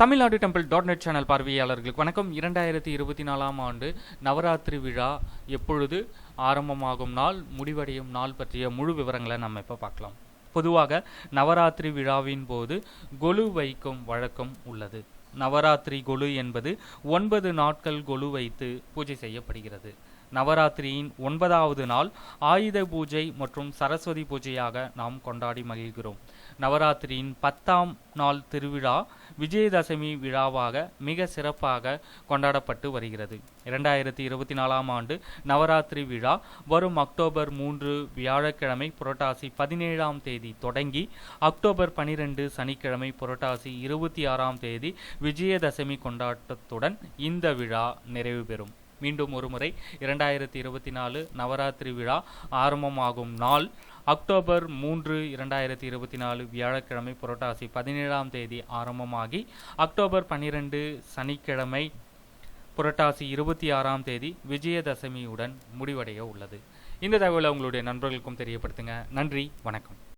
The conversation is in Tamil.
Tamil Nadu temple dot net channel பார்வையாளர்களுக்கு வணக்கம். இரண்டாயிரத்தி இருபத்தி நாலாம் ஆண்டு நவராத்திரி விழா எப்பொழுது ஆரம்பமாகும் நாள் முடிவடையும் நாள் பற்றிய முழு விவரங்களை நம்ம இப்போ பார்க்கலாம். பொதுவாக நவராத்திரி விழாவின் போது கொலு வைக்கும் வழக்கம் உள்ளது. நவராத்திரி கொலு என்பது ஒன்பது நாட்கள் கொலு வைத்து பூஜை செய்யப்படுகிறது. நவராத்திரியின் ஒன்பதாவது நாள் ஆயுத பூஜை மற்றும் சரஸ்வதி பூஜையாக நாம் கொண்டாடி மகிழ்கிறோம். நவராத்திரியின் பத்தாம் நாள் திருவிழா விஜயதசமி விழாவாக மிக சிறப்பாக கொண்டாடப்பட்டு வருகிறது. இரண்டாயிரத்தி இருபத்தி நாலாம் ஆண்டு நவராத்திரி விழா வரும் அக்டோபர் மூன்று வியாழக்கிழமை புரட்டாசி பதினேழாம் தேதி தொடங்கி அக்டோபர் பனிரெண்டு சனிக்கிழமை புரட்டாசி இருபத்தி ஆறாம் தேதி விஜயதசமி கொண்டாட்டத்துடன் இந்த விழா நிறைவு பெறும். மீண்டும் ஒருமுறை இரண்டாயிரத்தி இருபத்தி நாலு நவராத்திரி விழா ஆரம்பமாகும் நாள். அக்டோபர் மூன்று இரண்டாயிரத்தி இருபத்தி நாலு வியாழக்கிழமை புரட்டாசி பதினேழாம் தேதி ஆரம்பமாகி அக்டோபர் பன்னிரெண்டு சனிக்கிழமை புரட்டாசி இருபத்தி ஆறாம் தேதி விஜயதசமியுடன் முடிவடைய உள்ளது. இந்த தகவலை உங்களுடைய நண்பர்களுக்கும் தெரியப்படுத்துங்க. நன்றி வணக்கம்.